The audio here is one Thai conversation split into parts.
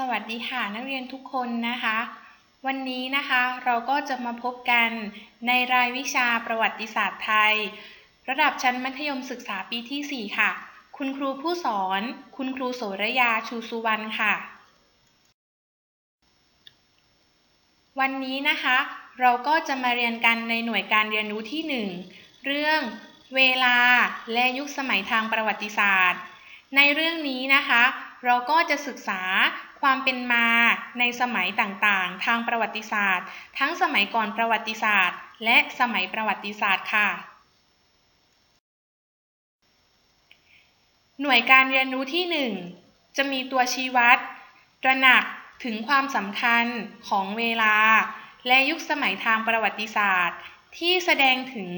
สวัสดีค่ะนักเรียนทุกคนนะคะ วันนี้นะคะเราก็จะมาพบกันในรายวิชาประวัติศาสตร์ไทย ระดับชั้นมัธยมศึกษาปีที่ 4 ค่ะ คุณครูผู้สอน คุณครูโสระยาชูสุวรรณค่ะ วันนี้นะคะ เราก็จะมาเรียนกันในหน่วยการเรียนรู้ที่ 1 เรื่องเวลาและยุคสมัยทางประวัติศาสตร์ ในเรื่องนี้นะคะ เราก็จะศึกษา ความเป็นมาในสมัยต่างๆ ทางประวัติศาสตร์ ทั้งสมัยก่อนประวัติศาสตร์ และสมัยประวัติศาสตร์ค่ะ หน่วยการเรียนรู้ที่ 1 จะมีตัวชี้วัดตระหนักถึงความสำคัญของเวลา และยุคสมัยทางประวัติศาสตร์ ที่แสดงถึง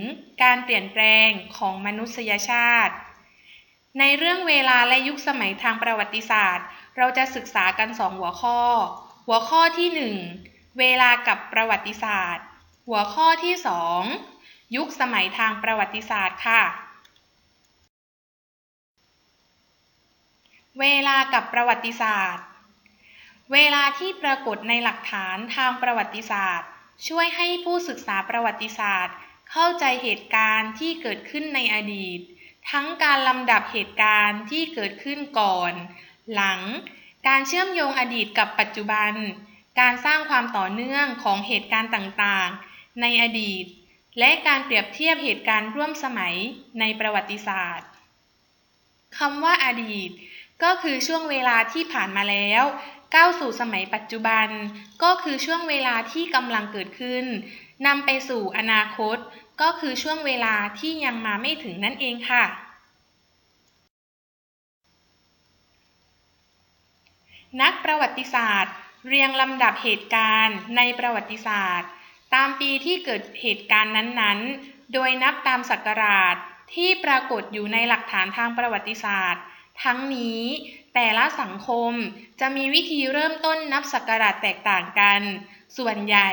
การเปลี่ยนแปลงของมนุษยชาติ ในเรื่องเวลาและยุคสมัยทางประวัติศาสตร์ เราจะศึกษากันสองหัวข้อ หัวข้อที่ 1 เวลากับประวัติศาสตร์ หัวข้อที่ 2 ยุคสมัยทางประวัติศาสตร์ค่ะ เวลากับประวัติศาสตร์ เวลาที่ปรากฏในหลักฐานทางประวัติศาสตร์ ช่วยให้ผู้ศึกษาประวัติศาสตร์ เข้าใจเหตุการณ์ที่เกิดขึ้นในอดีต ทั้งการลำดับเหตุการณ์ที่เกิดขึ้นก่อน หลัง การเชื่อมโยงอดีตกับปัจจุบัน การสร้างความต่อเนื่องของเหตุการณ์ต่างๆ ในอดีต และการเปรียบเทียบเหตุการณ์ร่วมสมัยในประวัติศาสตร์คำว่าอดีต ก็คือช่วงเวลาที่ผ่านมาแล้วก้าวสู่สมัยปัจจุบัน ก็คือช่วงเวลาที่กำลังเกิดขึ้นนำไปสู่อนาคต ก็คือช่วงเวลาที่ยังมาไม่ถึงนั่นเองค่ะ นักประวัติศาสตร์ เรียงลำดับเหตุการณ์ในประวัติศาสตร์ ตามปีที่เกิดเหตุการณ์นั้นๆ โดยนับตามศักราชที่ปรากฏอยู่ในหลักฐานทางประวัติศาสตร์ ทั้งนี้แต่ละสังคมจะมีวิธีเริ่มต้นนับศักราชแตกต่างกัน ส่วนใหญ่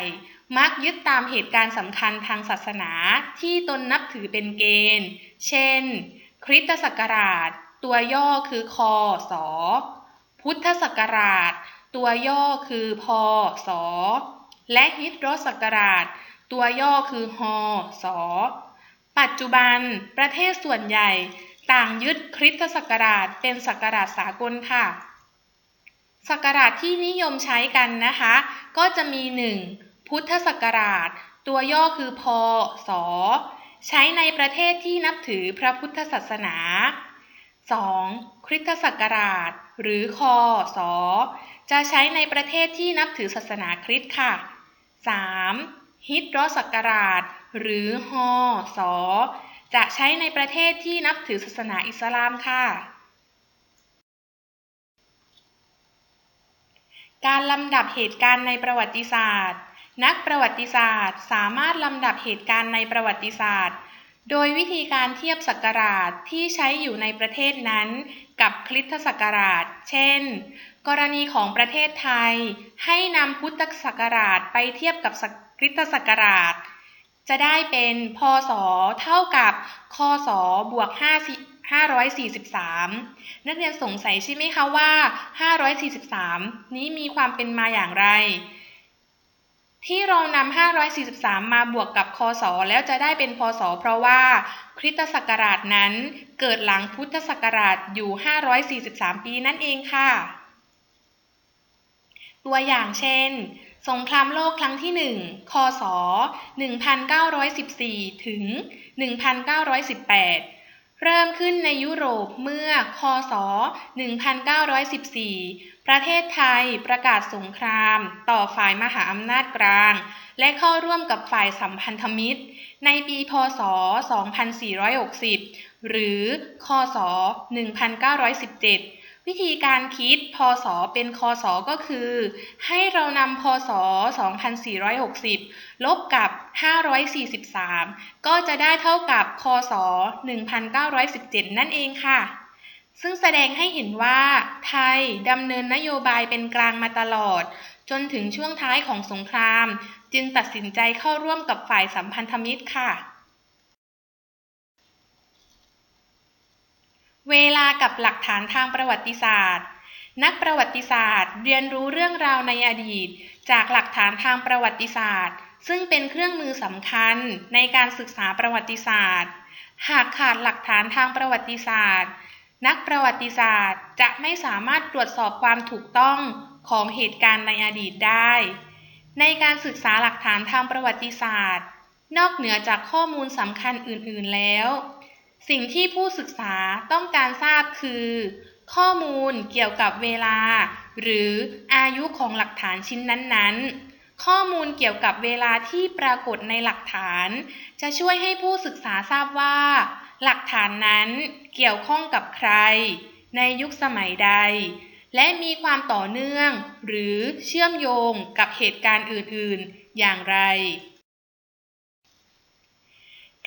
มักยึดตามเหตุการณ์สำคัญทางศาสนาที่ตนนับถือเป็นเกณฑ์ เช่น คริสตศักราช ตัวย่อคือคอสอ พุทธศักราช ตัวย่อคือพศและฮิตรศักราช ตัวย่อคือฮศปัจจุบันประเทศส่วนใหญ่ต่างยึดคริสตศักราชเป็นศักราชสากลค่ะ ศักราชที่นิยมใช้กันนะคะ ก็จะมี 1. พุทธศักราช ตัวย่อคือพศใช้ในประเทศที่นับถือพระพุทธศาสนา 2. คริสตศักราช หรือคศจะใช้ในประเทศที่นับถือศาสนาคริสต์ค่ะ 3. ฮิตรศักราช หรือฮศจะใช้ในประเทศที่นับถือศาสนาอิสลามค่ะ การลำดับเหตุการณ์ในประวัติศาสตร์ นักประวัติศาสตร์ สามารถลำดับเหตุการณ์ในประวัติศาสตร์ โดยวิธีการเทียบศักราชที่ใช้อยู่ในประเทศนั้น กับคริสตศักราช เช่น กรณีของประเทศไทย ให้นำพุทธศักราชไปเทียบกับคริสตศักราช จะได้เป็นพศเท่ากับคศบวก543 นักเรียนสงสัยใช่ไหมคะว่า 543 นี้มีความเป็นมาอย่างไร ที่เรานำ543 มาบวกกับคศแล้วจะได้เป็นพศ เพราะว่า คริสตศักราชนั้นเกิดหลังพุทธศักราชอยู่ 543 ปีนั่นเองค่ะ ตัวอย่างเช่น สงครามโลกครั้งที่ 1 คศ 1914 ถึง 1918 เริ่มขึ้นในยุโรปเมื่อ คศ 1914 ประเทศไทยประกาศสงคราม ต่อฝ่ายมหาอำนาจกลาง และเข้าร่วมกับฝ่ายสัมพันธมิตร ในปีพศ 2460 หรือคศ 1917 วิธีการคิดพศเป็นคศก็คือ ให้เรานำพศ 2460 ลบกับ 543 ก็จะได้เท่ากับคศ 1917 นั่นเองค่ะ ซึ่งแสดงให้เห็นว่า ไทยดำเนินนโยบายเป็นกลางมาตลอด จนถึงช่วงท้ายของสงคราม จึงตัดสินใจเข้าร่วมกับฝ่ายสัมพันธมิตรค่ะ เวลากับหลักฐานทางประวัติศาสตร์ นักประวัติศาสตร์ เรียนรู้เรื่องราวในอดีต จากหลักฐานทางประวัติศาสตร์ ซึ่งเป็นเครื่องมือสำคัญในการศึกษาประวัติศาสตร์ หากขาดหลักฐานทางประวัติศาสตร์ นักประวัติศาสตร์จะไม่สามารถตรวจสอบความถูกต้องของเหตุการณ์ในอดีตได้ ในการศึกษาหลักฐานทางประวัติศาสตร์ นอกเหนือจากข้อมูลสำคัญอื่น ๆ แล้ว สิ่งที่ผู้ศึกษาต้องการทราบคือ ข้อมูลเกี่ยวกับเวลา หรืออายุของหลักฐานชิ้นนั้นๆข้อมูลเกี่ยวกับเวลาที่ปรากฏในหลักฐาน จะช่วยให้ผู้ศึกษาทราบว่า หลักฐานนั้น เกี่ยวข้องกับใคร ในยุคสมัยใด และมีความต่อเนื่อง หรือเชื่อมโยงกับเหตุการณ์อื่นๆ อย่างไร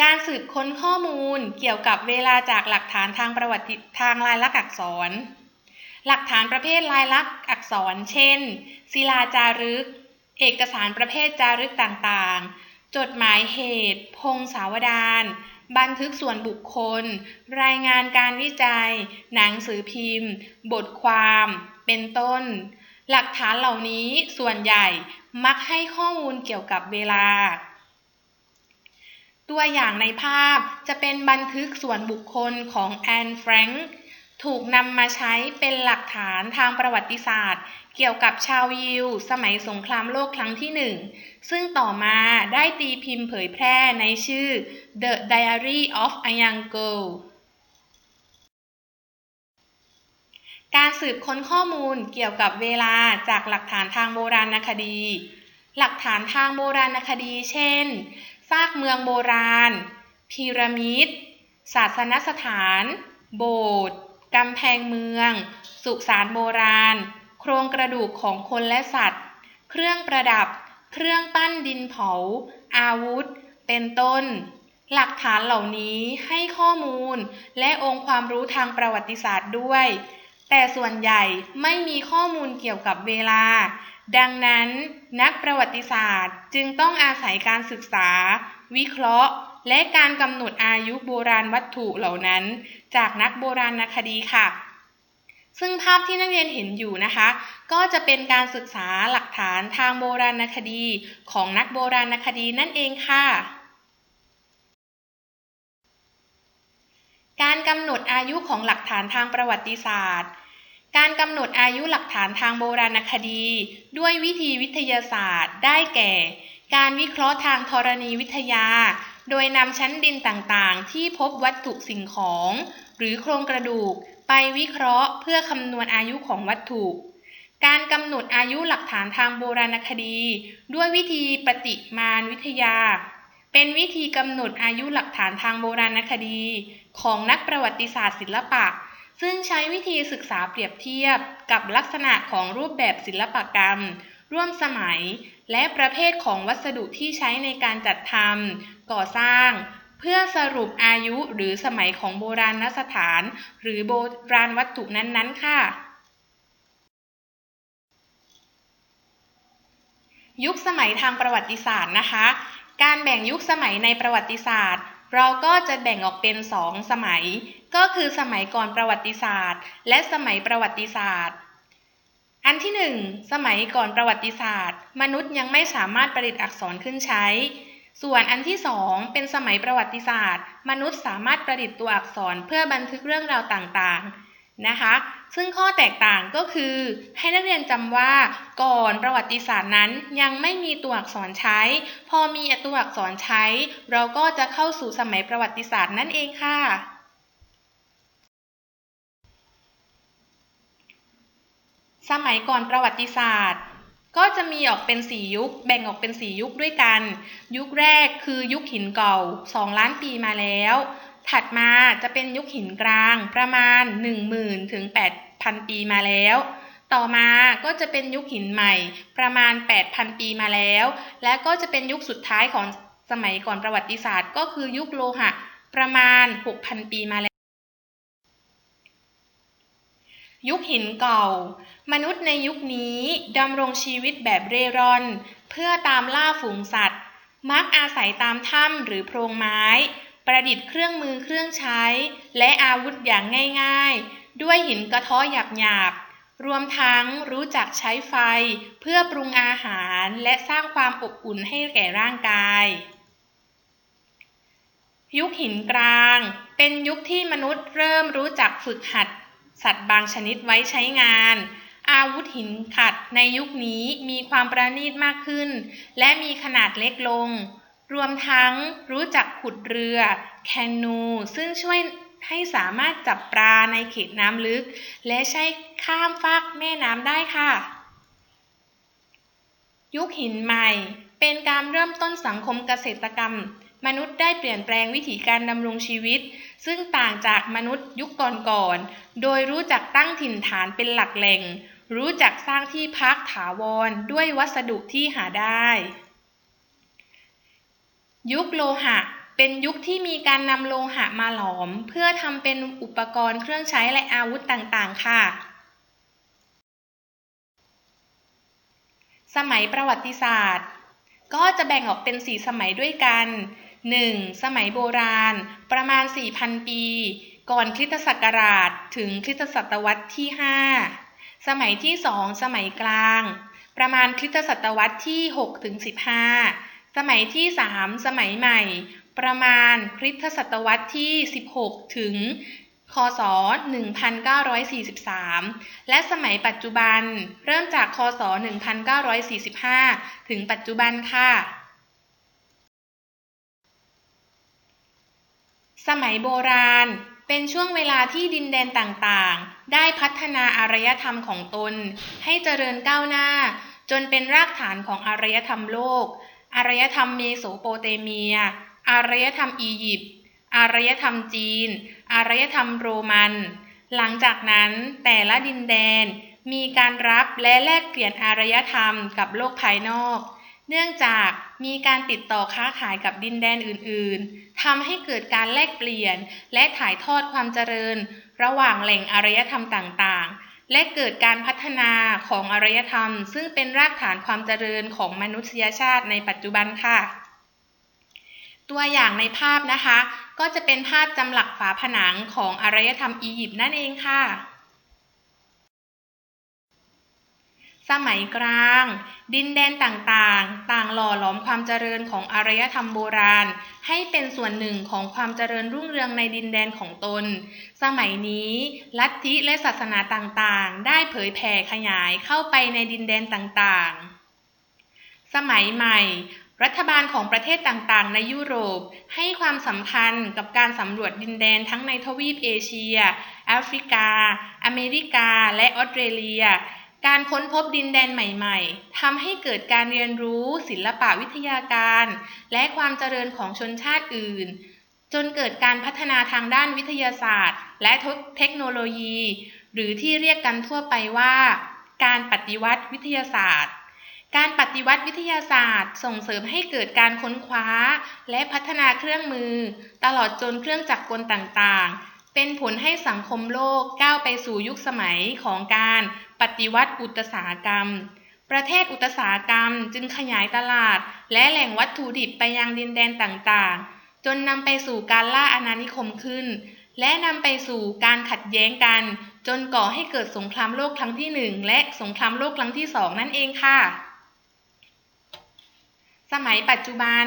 การสืบค้นข้อมูลเกี่ยวกับเวลาจากหลักฐานทางประวัติทางลายลักษณ์อักษร หลักฐานประเภทลายลักษณ์อักษร เช่น ศิลาจารึก เอกสารประเภทจารึกต่างๆ จดหมายเหตุ พงศาวดาร บันทึกส่วนบุคคล รายงานการวิจัย หนังสือพิมพ์ บทความ เป็นต้น หลักฐานเหล่านี้ส่วนใหญ่มักให้ข้อมูลเกี่ยวกับเวลา ตัวอย่างในภาพจะเป็นบันทึกส่วนบุคคลของแอนแฟรงค์ถูกนำมาใช้เป็นหลักฐานทางประวัติศาสตร์ เกี่ยวกับชาวยิว สมัยสงครามโลกครั้งที่หนึ่งซึ่งต่อมาได้ตีพิมพ์เผยแพร่ในชื่อ The Diary of a Young Girl การสืบค้นข้อมูลเกี่ยวกับเวลาจากหลักฐานทางโบราณคดี หลักฐานทางโบราณคดี เช่น ซากเมืองโบราณ พีระมิด ศาสนสถาน โบสถ์กำแพงเมือง สุสานโบราณ ครงกระดูกของคนและสัตว์ เครื่องประดับ เครื่องปั้นดินเผา อาวุธ เป็นต้น หลักฐานเหล่านี้ให้ข้อมูลและองค์ความรู้ทางประวัติศาสตร์ด้วย แต่ส่วนใหญ่ไม่มีข้อมูลเกี่ยวกับเวลา ดังนั้นนักประวัติศาสตร์จึงต้องอาศัยการศึกษา วิเคราะห์ และการกำหนดอายุโบราณวัตถุเหล่านั้น จากนักโบราณคดีค่ะ ซึ่งภาพที่นักเรียนเห็นอยู่นะคะ ก็จะเป็นการศึกษาหลักฐานทางโบราณคดีของนักโบราณคดีนั่นเองค่ะ การกำหนดอายุของหลักฐานทางประวัติศาสตร์ การกำหนดอายุหลักฐานทางโบราณคดี ด้วยวิธีวิทยาศาสตร์ ได้แก่ การวิเคราะห์ทางธรณีวิทยา โดยนำชั้นดินต่างๆ ที่พบวัตถุสิ่งของ หรือโครงกระดูก ไปวิเคราะห์เพื่อคำนวณอายุของวัตถุ การกำหนดอายุหลักฐานทางโบราณคดี ด้วยวิธีปฏิมาณวิทยา เป็นวิธีกำหนดอายุหลักฐานทางโบราณคดี ของนักประวัติศาสตร์ศิลปะ ซึ่งใช้วิธีศึกษาเปรียบเทียบกับลักษณะของรูปแบบศิลปกรรม ร่วมสมัย และประเภทของวัสดุที่ใช้ในการจัดทำก่อสร้าง เพื่อสรุปอายุหรือสมัยของโบราณสถาน หรือโบราณวัตถุนั้นๆ ค่ะ ยุคสมัยทางประวัติศาสตร์นะคะ การแบ่งยุคสมัยในประวัติศาสตร์ เราก็จะแบ่งออกเป็นสองสมัย ก็คือสมัยก่อนประวัติศาสตร์ และสมัยประวัติศาสตร์อันที่หนึ่งสมัยก่อนประวัติศาสตร์ มนุษย์ยังไม่สามารถประดิษฐ์อักษรขึ้นใช้ ส่วนอันที่สองเป็นสมัยประวัติศาสตร์ มนุษย์สามารถประดิษฐ์ตัวอักษรเพื่อบันทึกเรื่องราวต่างๆนะคะ ซึ่งข้อแตกต่างก็คือ ให้นักเรียนจำว่าก่อนประวัติศาสตร์นั้นยังไม่มีตัวอักษรใช้ พอมีตัวอักษรใช้ เราก็จะเข้าสู่สมัยประวัติศาสตร์นั่นเองค่ะสมัยก่อนประวัติศาสตร์ ก็จะมีออกเป็นสี่ยุค แบ่งออกเป็นสี่ยุคด้วยกัน ยุคแรกคือยุคหินเก่า 2 ล้านปีมาแล้ว ถัดมาจะเป็นยุคหินกลางประมาณ 10,000ถึง8,000 ปีมาแล้ว ต่อมาก็จะเป็นยุคหินใหม่ประมาณ 8,000 ปีมาแล้ว และก็จะเป็นยุคสุดท้ายของสมัยก่อนประวัติศาสตร์ ก็คือยุคโลหะประมาณ 6,000 ปีมาแล้ว ยุคหินเก่า มนุษย์ในยุคนี้ดำรงชีวิตแบบเร่ร่อน เพื่อตามล่าฝูงสัตว์ มักอาศัยตามถ้ำหรือโพรงไม้ ประดิษฐ์เครื่องมือเครื่องใช้ และอาวุธอย่างง่ายๆ ด้วยหินกระเทาะหยาบๆ รวมทั้งรู้จักใช้ไฟเพื่อปรุงอาหารและสร้างความอบอุ่นให้แก่ร่างกายยุคหินกลาง เป็นยุคที่มนุษย์เริ่มรู้จักฝึกหัด สัตว์บางชนิดไว้ใช้งาน อาวุธหินขัดในยุคนี้มีความประณีตมากขึ้น และมีขนาดเล็กลง รวมทั้งรู้จักขุดเรือ แคนู ซึ่งช่วยให้สามารถจับปลาในเขตน้ำลึก และใช้ข้ามฟากแม่น้ำได้ค่ะ ยุคหินใหม่ เป็นการเริ่มต้นสังคมเกษตรกรรม มนุษย์ได้เปลี่ยนแปลงวิถีการดำรงชีวิต ซึ่งต่างจากมนุษย์ยุคก่อนๆ โดยรู้จักตั้งถิ่นฐานเป็นหลักแหล่ง รู้จักสร้างที่พักถาวรด้วยวัสดุที่หาได้ ยุคโลหะเป็นยุคที่มีการนำโลหะมาหลอม เพื่อทำเป็นอุปกรณ์เครื่องใช้และอาวุธต่างๆ ค่ะ สมัยประวัติศาสตร์ ก็จะแบ่งออกเป็นสี่สมัยด้วยกัน 1. สมัยโบราณ ประมาณ 4,000 ปี ก่อนคริสตศักราช ถึงคริสตศตวรรษที่ 5 สมัยที่ 2 สมัยกลาง ประมาณคริสตศตวรรษที่ 6 ถึง 15 สมัยที่ 3 สมัยใหม่ ประมาณคริสตศตวรรษที่ 16 ถึง คศ 1943 และสมัยปัจจุบัน เริ่มจาก คศ 1945 ถึงปัจจุบันค่ะ สมัยโบราณ เป็นช่วงเวลาที่ดินแดนต่างๆ ได้พัฒนาอารยธรรมของตน ให้เจริญก้าวหน้า จนเป็นรากฐานของอารยธรรมโลก อารยธรรมเมโสโปเตเมีย อารยธรรมอียิปต์ อารยธรรมจีน อารยธรรมโรมัน หลังจากนั้นแต่ละดินแดนมีการรับและแลกเปลี่ยนอารยธรรมกับโลกภายนอก เนื่องจากมีการติดต่อค้าขายกับดินแดนอื่น ๆ ทำให้เกิดการแลกเปลี่ยน และถ่ายทอดความเจริญ ระหว่างแหล่งอารยธรรมต่าง ๆ และเกิดการพัฒนาของอารยธรรม ซึ่งเป็นรากฐานความเจริญของมนุษยชาติในปัจจุบันค่ะ ตัวอย่างในภาพนะคะ ก็จะเป็นภาพจำหลักฝาผนังของอารยธรรมอียิปต์นั่นเองค่ะ สมัยกลาง ดินแดนต่างๆ ต่างหล่อหลอมความเจริญของอารยธรรมโบราณ ให้เป็นส่วนหนึ่งของความเจริญรุ่งเรืองในดินแดนของตน สมัยนี้ ลัทธิและศาสนาต่างๆ ได้เผยแผ่ขยายเข้าไปในดินแดนต่างๆ สมัยใหม่ รัฐบาลของประเทศต่างๆ ในยุโรป ให้ความสำคัญกับการสำรวจดินแดนทั้งในทวีปเอเชีย แอฟริกา อเมริกา และออสเตรเลีย การค้นพบดินแดนใหม่ๆทำให้เกิดการเรียนรู้ ศิลปะวิทยาการ และความเจริญของชนชาติอื่น จนเกิดการพัฒนาทางด้านวิทยาศาสตร์ และเทคโนโลยี หรือที่เรียกกันทั่วไปว่า การปฏิวัติวิทยาศาสตร์การปฏิวัติวิทยาศาสตร์ ส่งเสริมให้เกิดการค้นคว้า และพัฒนาเครื่องมือ ตลอดจนเครื่องจักรกลต่างๆ เป็นผลให้สังคมโลกก้าวไปสู่ยุคสมัยของการปฏิวัติอุตสาหกรรม ประเทศอุตสาหกรรมจึงขยายตลาด และแหล่งวัตถุดิบไปยังดินแดนต่างๆ จนนำไปสู่การล่าอาณานิคมขึ้น และนำไปสู่การขัดแย้งกัน จนก่อให้เกิดสงครามโลกครั้งที่หนึ่งและสงครามโลกครั้งที่สองนั่นเองค่ะ สมัยปัจจุบัน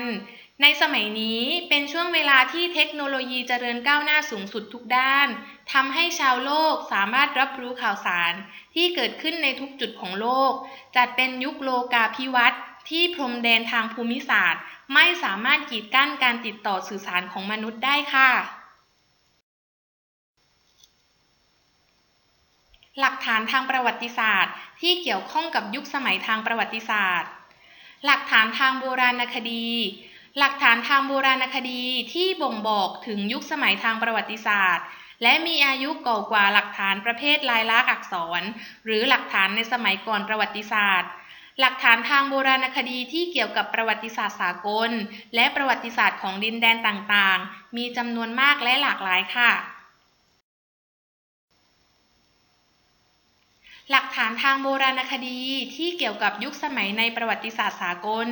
ในสมัยนี้เป็นช่วงเวลาที่เทคโนโลยีเจริญก้าวหน้าสูงสุดทุกด้านทำให้ชาวโลกสามารถรับรู้ข่าวสาร ที่เกิดขึ้นในทุกจุดของโลก จัดเป็นยุคโลกาภิวัตน์ที่พรมแดนทางภูมิศาสตร์ ไม่สามารถกีดกั้นการติดต่อสื่อสารของมนุษย์ได้ค่ะ หลักฐานทางประวัติศาสตร์ ที่เกี่ยวข้องกับยุคสมัยทางประวัติศาสตร์ หลักฐานทางโบราณคดี หลักฐานทางโบราณคดีที่บ่งบอกถึงยุคสมัยทางประวัติศาสตร์ และมีอายุเก่ากว่าหลักฐานประเภทลายลักษณ์อักษร หรือหลักฐานในสมัยก่อนประวัติศาสตร์ หลักฐานทางโบราณคดีที่เกี่ยวกับประวัติศาสตร์สากล และประวัติศาสตร์ของดินแดนต่างๆ มีจำนวนมากและหลากหลายค่ะ หลักฐานทางโบราณคดีที่เกี่ยวกับยุคสมัยในประวัติศาสตร์สากล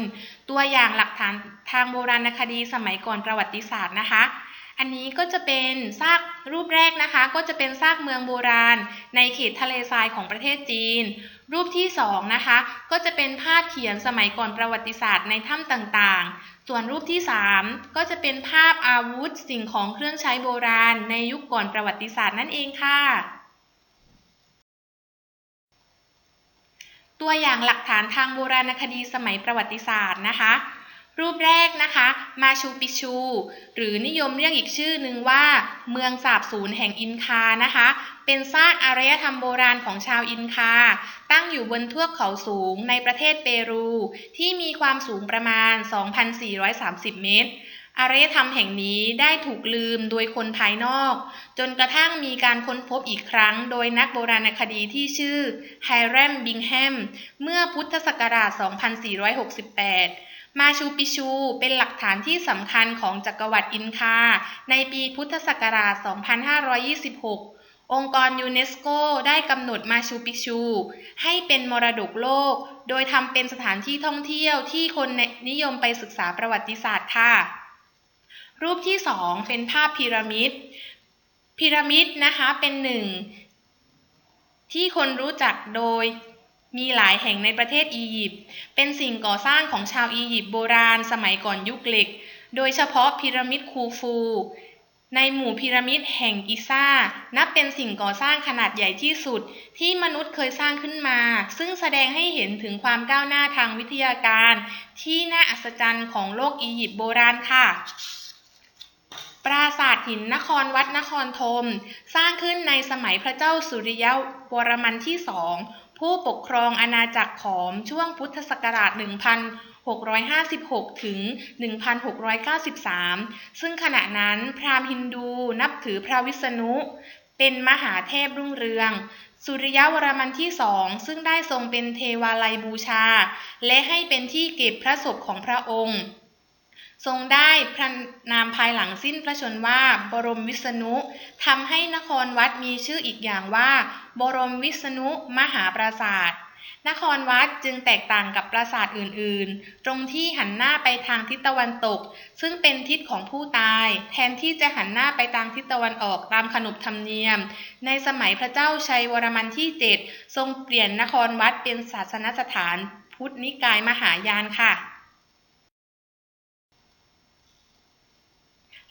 ตัวอย่างหลักฐานทางโบราณคดีสมัยก่อนประวัติศาสตร์นะคะ อันนี้ก็จะเป็นซากรูปแรกนะคะ ก็จะเป็นซากเมืองโบราณ ในเขตทะเลทรายของประเทศจีน รูปที่สองนะคะก็จะเป็นภาพเขียนสมัยก่อนประวัติศาสตร์ในถ้ำต่างๆ ส่วนรูปที่สามก็จะเป็นภาพอาวุธสิ่งของเครื่องใช้โบราณ ในยุคก่อนประวัติศาสตร์นั่นเองค่ะ ตัวอย่างหลักฐานทางโบราณคดีสมัยประวัติศาสตร์นะคะ รูปแรกนะคะ มาชูปิชู หรือนิยมเรียกอีกชื่อหนึ่งว่า เมืองสาบสูญแห่งอินคานะคะ เป็นซากอารยธรรมโบราณของชาวอินคา ตั้งอยู่บนเทือกเขาสูงในประเทศเปรู ที่มีความสูงประมาณ 2,430 เมตร อารยธรรมแห่งนี้ได้ถูกลืมโดยคนภายนอก จนกระทั่งมีการค้นพบอีกครั้งโดยนักโบราณคดีที่ชื่อไฮแรมบิงแฮมเมื่อพุทธศักราช 2468 มาชูปิชูเป็นหลักฐานที่สำคัญของจักรวรรดิอินคา ในปีพุทธศักราช 2526องค์กรยูเนสโกได้กำหนดมาชูปิชู ให้เป็นมรดกโลก โดยทำเป็นสถานที่ท่องเที่ยวที่คนนิยมไปศึกษาประวัติศาสตร์ค่ะ รูปที่สองเป็นภาพพีระมิด พีระมิดนะคะเป็นหนึ่งที่คนรู้จักโดยมีหลายแห่งในประเทศอียิปต์ เป็นสิ่งก่อสร้างของชาวอียิปต์โบราณสมัยก่อนยุคเหล็ก โดยเฉพาะพีระมิดคูฟู ในหมู่พีระมิดแห่งกิซ่า นับเป็นสิ่งก่อสร้างขนาดใหญ่ที่สุดที่มนุษย์เคยสร้างขึ้นมา ซึ่งแสดงให้เห็นถึงความก้าวหน้าทางวิทยาการ ที่น่าอัศจรรย์ของโลกอียิปต์โบราณค่ะ ปราสาทหินนครวัดนครธม สร้างขึ้นในสมัยพระเจ้าสุริยวรมันที่สองผู้ปกครองอาณาจักรขอมช่วงพุทธศักราช 1656 ถึง 1693 ซึ่งขณะนั้นพราหมณ์ฮินดูนับถือพระวิษณุ เป็นมหาเทพรุ่งเรือง สุริยวรมันที่สองซึ่งได้ทรงเป็นเทวาลัยบูชา และให้เป็นที่เก็บพระศพของพระองค์ ทรงได้พระนามภายหลังสิ้นพระชนม์ว่าบรมวิษณุทำให้นครวัดมีชื่ออีกอย่างว่า บรมวิษณุมหาปราสาทนครวัดจึงแตกต่างกับปราสาทอื่นๆ ตรงที่หันหน้าไปทางทิศตะวันตก ซึ่งเป็นทิศของผู้ตาย แทนที่จะหันหน้าไปทางทิศตะวันออกตามขนบธรรมเนียม ในสมัยพระเจ้าชัยวรมันที่ 7 ทรงเปลี่ยนนครวัดเป็นศาสนสถาน พุทธนิกายมหายานค่ะ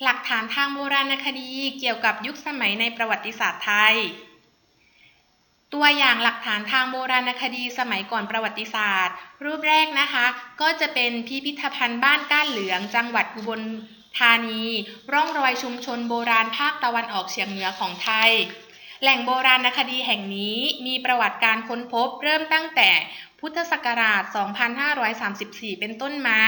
หลักฐานทางโบราณคดีเกี่ยวกับยุคสมัยในประวัติศาสตร์ไทย ตัวอย่างหลักฐานทางโบราณคดีสมัยก่อนประวัติศาสตร์ รูปแรกนะคะ ก็จะเป็นพิพิธภัณฑ์บ้านก้านเหลืองจังหวัดอุบลธานี ร่องรอยชุมชนโบราณภาคตะวันออกเฉียงเหนือของไทย แหล่งโบราณคดีแห่งนี้มีประวัติการค้นพบเริ่มตั้งแต่พุทธศักราช 2534 เป็นต้นมา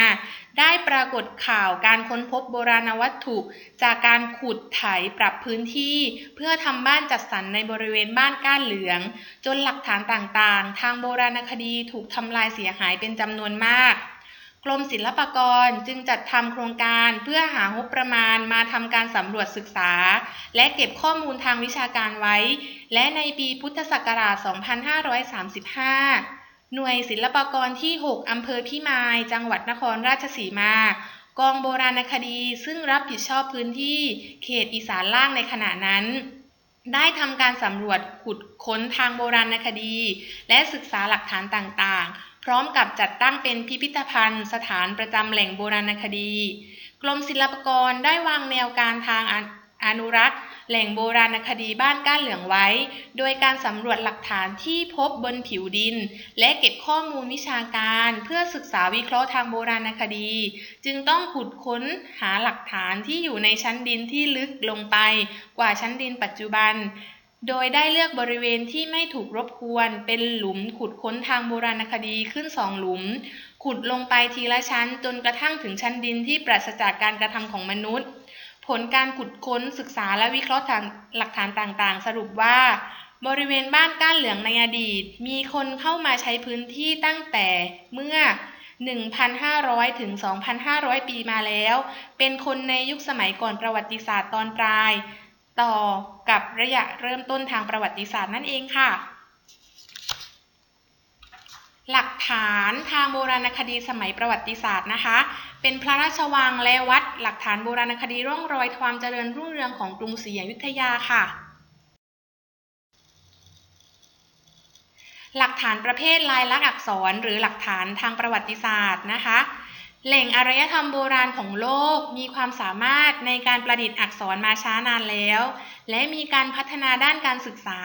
ได้ปรากฏข่าวการค้นพบโบราณวัตถุ จากการขุดไถปรับพื้นที่ เพื่อทำบ้านจัดสรรในบริเวณบ้านก้านเหลือง จนหลักฐานต่างๆ ทางโบราณคดีถูกทำลายเสียหายเป็นจำนวนมากก รมศิลปากรจึงจัดทำโครงการเพื่อหางบประมาณมาทำการสำรวจศึกษา และเก็บข้อมูลทางวิชาการไว้ และในปีพุทธศักราช 2535 หน่วยศิลปากรที่ 6 อำเภอพิมาย จังหวัดนครราชสีมา กองโบราณคดีซึ่งรับผิดชอบพื้นที่เขตอีสานล่างในขณะนั้นได้ทำการสำรวจขุดค้นทางโบราณคดี และศึกษาหลักฐานต่างๆ ร้อมกับจัดตั้งเป็นพิพิธภัณฑ์ สถานประจำแหล่งโบราณคดี กรมศิลปากรได้วางแนวการทางอนุรักษ์ แหล่งโบราณคดีบ้านก้านเหลืองไว้ โดยการสำรวจหลักฐานที่พบบนผิวดิน และเก็บข้อมูลวิชาการเพื่อศึกษาวิเคราะห์ทางโบราณคดี จึงต้องขุดค้นหาหลักฐานที่อยู่ในชั้นดินที่ลึกลงไปกว่าชั้นดินปัจจุบัน โดยได้เลือกบริเวณที่ไม่ถูกรบกวน เป็นหลุมขุดค้นทางโบราณคดีขึ้นสองหลุม ขุดลงไปทีละชั้นจนกระทั่งถึงชั้นดินที่ปราศจากการกระทำของมนุษย์ ผลการขุดค้นศึกษาและวิเคราะห์หลักฐานต่างๆ สรุปว่า บริเวณบ้านก้านเหลืองในอดีต มีคนเข้ามาใช้พื้นที่ตั้งแต่เมื่อ 1,500 ถึง 2,500 ปีมาแล้ว เป็นคนในยุคสมัยก่อนประวัติศาสตร์ตอนปลาย ต่อกับระยะเริ่มต้นทางประวัติศาสตร์นั่นเองค่ะ หลักฐานทางโบราณคดีสมัยประวัติศาสตร์นะคะ เป็นพระราชวังและวัดหลักฐานโบราณคดีร่องรอยความเจริญรุ่งเรืองของกรุงศรีอยุธยาค่ะหลักฐานประเภทลายลักษณ์อักษรหรือหลักฐานทางประวัติศาสตร์นะคะ แหล่งอารยธรรมโบราณของโลกมีความสามารถในการประดิษฐ์อักษรมาช้านานแล้ว และมีการพัฒนาด้านการศึกษา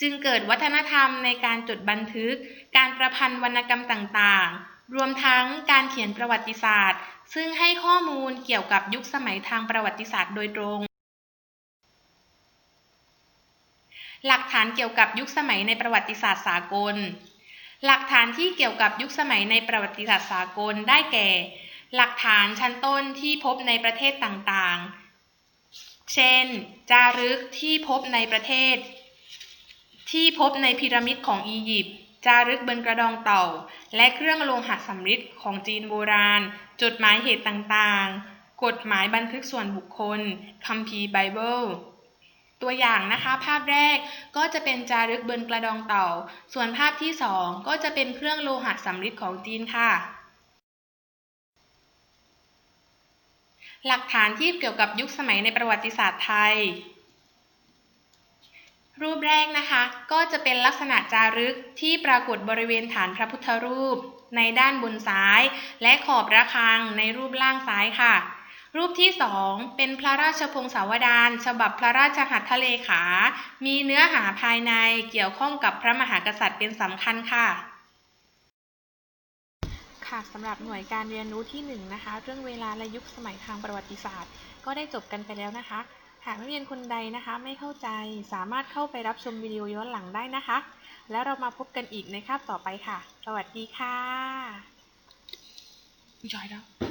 จึงเกิดวัฒนธรรมในการจดบันทึก การประพันธ์วรรณกรรมต่างๆ รวมทั้งการเขียนประวัติศาสตร์ ซึ่งให้ข้อมูลเกี่ยวกับยุคสมัยทางประวัติศาสตร์โดยตรง หลักฐานเกี่ยวกับยุคสมัยในประวัติศาสตร์สากล หลักฐานที่เกี่ยวกับยุคสมัยในประวัติศาสตร์สากลได้แก่ หลักฐานชั้นต้นที่พบในประเทศต่างๆ เช่น จารึกที่พบในประเทศ ที่พบในพีระมิดของอียิปต์จารึกบนกระดองเต่า และเครื่องโลหะสำริดของจีนโบราณ จดหมายเหตุต่างๆ กฎหมายบันทึกส่วนบุคคลคัมภีร์ไบเบิล ตัวอย่างนะคะภาพแรกก็จะเป็นจารึกบนกระดองเต่า ส่วนภาพที่สองก็จะเป็นเครื่องโลหะสำริดของจีนค่ะ หลักฐานที่เกี่ยวกับยุคสมัยในประวัติศาสตร์ไทย รูปแรกนะคะก็จะเป็นลักษณะจารึกที่ปรากฏบริเวณฐานพระพุทธรูป ในด้านบนซ้าย และขอบระฆังในรูปล่างซ้ายค่ะ รูปที่สองเป็นพระราชพงศาวดารฉบับพระราชหัตถเลขา มีเนื้อหาภายในเกี่ยวข้องกับพระมหากษัตริย์เป็นสำคัญค่ะ ค่ะสำหรับหน่วยการเรียนรู้ที่1นงนะคะ เรื่องเวลาและยุคสมัยทางประวัติศาสตร์ ก็ได้จบกันไปแล้วนะคะ หากนักเรียนคนใดนะคะ ไม่เข้าใจสามารถเข้าไปรับชมวิดีโอย้อนหลังได้นะคะ แล้วเรามาพบกันอีกในคาบต่อไปค่ะ สวัสดีค่ะจอยแล้ว